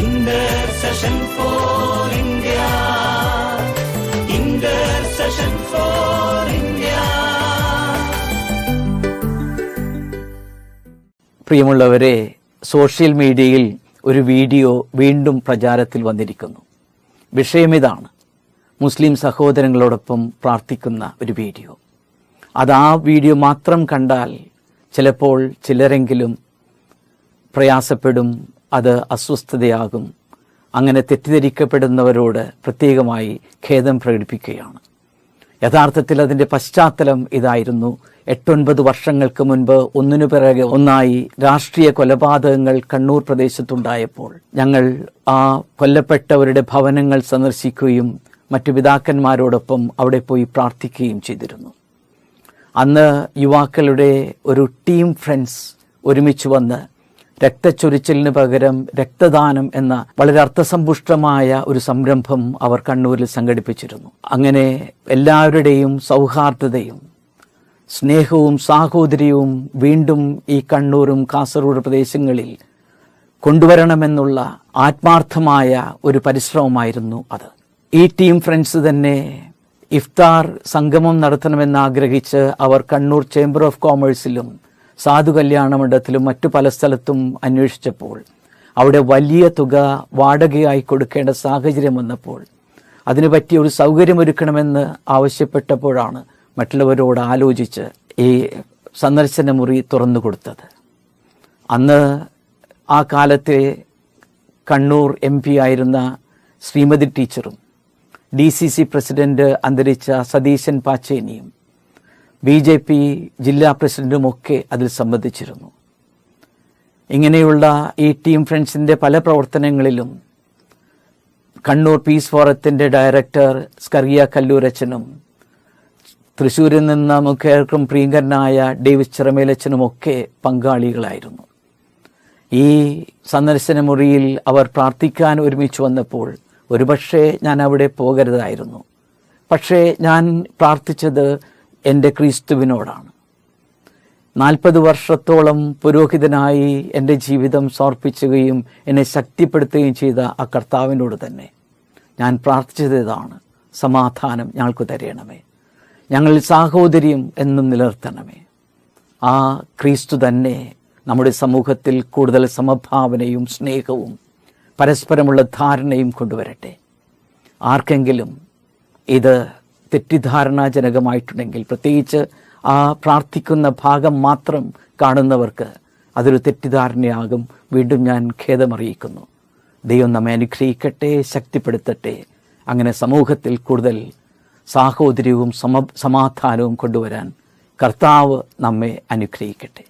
India. Intercession for India പ്രിയമുള്ളവരെ social മീഡിയയിൽ ഒരു വീഡിയോ വീണ്ടും പ്രചാരത്തിൽ വന്നിരിക്കുന്നു. വിഷയം ഇതാണ്. മുസ്ലിം സഹോദരങ്ങളോടൊപ്പം പ്രാർത്ഥിക്കുന്ന ഒരു വീഡിയോ. അത് ആ വീഡിയോ മാത്രം കണ്ടാൽ ചിലപ്പോൾ ചിലരെങ്കിലും പ്രയാസപ്പെടും അത് അസ്വസ്ഥതയാകും. അങ്ങനെ തെറ്റിദ്ധരിക്കപ്പെടുന്നവരോട് പ്രത്യേകമായി ഖേദം പ്രകടിപ്പിക്കുകയാണ്. യഥാർത്ഥത്തിൽ അതിന്റെ പശ്ചാത്തലം ഇതായിരുന്നു. എട്ടൊൻപത് വർഷങ്ങൾക്ക് മുൻപ് ഒന്നിനു പിറകെ ഒന്നായി രാഷ്ട്രീയ കൊലപാതകങ്ങൾ കണ്ണൂർ പ്രദേശത്തുണ്ടായപ്പോൾ ഞങ്ങൾ ആ കൊല്ലപ്പെട്ടവരുടെ ഭവനങ്ങൾ സന്ദർശിക്കുകയും മറ്റു പിതാക്കന്മാരോടൊപ്പം അവിടെ പോയി പ്രാർത്ഥിക്കുകയും ചെയ്തിരുന്നു. അന്ന് യുവാക്കളുടെ ഒരു ടീം ഫ്രണ്ട്സ് ഒരുമിച്ച് വന്ന് രക്തച്ചൊരിച്ചിലിന് പകരം രക്തദാനം എന്ന വളരെ അർത്ഥസമ്പുഷ്ടമായ ഒരു സംരംഭം അവർ കണ്ണൂരിൽ സംഘടിപ്പിച്ചിരുന്നു. അങ്ങനെ എല്ലാവരുടെയും സൗഹാർദ്ദതയും സ്നേഹവും സാഹോദര്യവും വീണ്ടും ഈ കണ്ണൂരും കാസർഗോഡ് പ്രദേശങ്ങളിൽ കൊണ്ടുവരണമെന്നുള്ള ആത്മാർത്ഥമായ ഒരു പരിശ്രമമായിരുന്നു അത്. ഈ ടീം ഫ്രണ്ട്സ് തന്നെ ഇഫ്താർ സംഗമം നടത്തണമെന്ന് ആഗ്രഹിച്ച് അവർ കണ്ണൂർ ചേംബർ ഓഫ് കോമേഴ്സിലും സാധു കല്യാണ മണ്ഡലത്തിലും മറ്റു പല സ്ഥലത്തും അന്വേഷിച്ചപ്പോൾ അവിടെ വലിയ തുക വാടകയായി കൊടുക്കേണ്ട സാഹചര്യം വന്നപ്പോൾ അതിനു പറ്റിയ ഒരു സൗകര്യമൊരുക്കണമെന്ന് ആവശ്യപ്പെട്ടപ്പോഴാണ് മറ്റുള്ളവരോട് ആലോചിച്ച് ഈ സന്ദർശന മുറി തുറന്നു കൊടുത്തത്. അന്ന് ആ കാലത്തെ കണ്ണൂർ എം പി ആയിരുന്ന ശ്രീമതി ടീച്ചറും ഡി സി സി പ്രസിഡന്റ് അന്തരിച്ച സതീശൻ പാച്ചേനിയും ബി ജെ പി ജില്ലാ പ്രസിഡന്റുമൊക്കെ അതിൽ സംബന്ധിച്ചിരുന്നു. ഇങ്ങനെയുള്ള ഈ ടീം ഫ്രണ്ട്സിന്റെ പല പ്രവർത്തനങ്ങളിലും കണ്ണൂർ പീസ് ഫോറത്തിന്റെ ഡയറക്ടർ സ്കറിയ കല്ലൂരച്ചനും തൃശ്ശൂരിൽ നിന്ന് മുഖ്യർക്കും പ്രിയങ്കരനായ ഡേവിസ് ചിറമേലച്ചനുമൊക്കെ പങ്കാളികളായിരുന്നു. ഈ സന്ദർശന മുറിയിൽ അവർ പ്രാർത്ഥിക്കാൻ ഒരുമിച്ച് വന്നപ്പോൾ ഒരുപക്ഷെ ഞാൻ അവിടെ പോകരുതായിരുന്നു. പക്ഷേ ഞാൻ പ്രാർത്ഥിച്ചത് എന്റെ ക്രിസ്തുവിനോടാണ്. നാൽപ്പത് വർഷത്തോളം പുരോഹിതനായി എന്റെ ജീവിതം സമർപ്പിച്ചുകയും എന്നെ ശക്തിപ്പെടുത്തുകയും ചെയ്ത ആ കർത്താവിനോട് തന്നെ ഞാൻ പ്രാർത്ഥിച്ചത് ഇതാണ് സമാധാനം ഞങ്ങൾക്ക് തരണമേ. ഞങ്ങൾ സാഹോദര്യം എന്നും നിലനിർത്തണമേ. ആ ക്രിസ്തു തന്നെ നമ്മുടെ സമൂഹത്തിൽ കൂടുതൽ സമഭാവനയും സ്നേഹവും പരസ്പരമുള്ള ധാരണയും കൊണ്ടുവരട്ടെ. ആർക്കെങ്കിലും ഇത് തെറ്റിദ്ധാരണാജനകമായിട്ടുണ്ടെങ്കിൽ പ്രത്യേകിച്ച് ആ പ്രാർത്ഥിക്കുന്ന ഭാഗം മാത്രം കാണുന്നവർക്ക് അതൊരു തെറ്റിദ്ധാരണയാകും. വീണ്ടും ഞാൻ ഖേദമറിയിക്കുന്നു. ദൈവം നമ്മെ അനുഗ്രഹിക്കട്ടെ ശക്തിപ്പെടുത്തട്ടെ. അങ്ങനെ സമൂഹത്തിൽ കൂടുതൽ സാഹോദര്യവും സമ സമാധാനവും കൊണ്ടുവരാൻ കർത്താവ് നമ്മെ അനുഗ്രഹിക്കട്ടെ.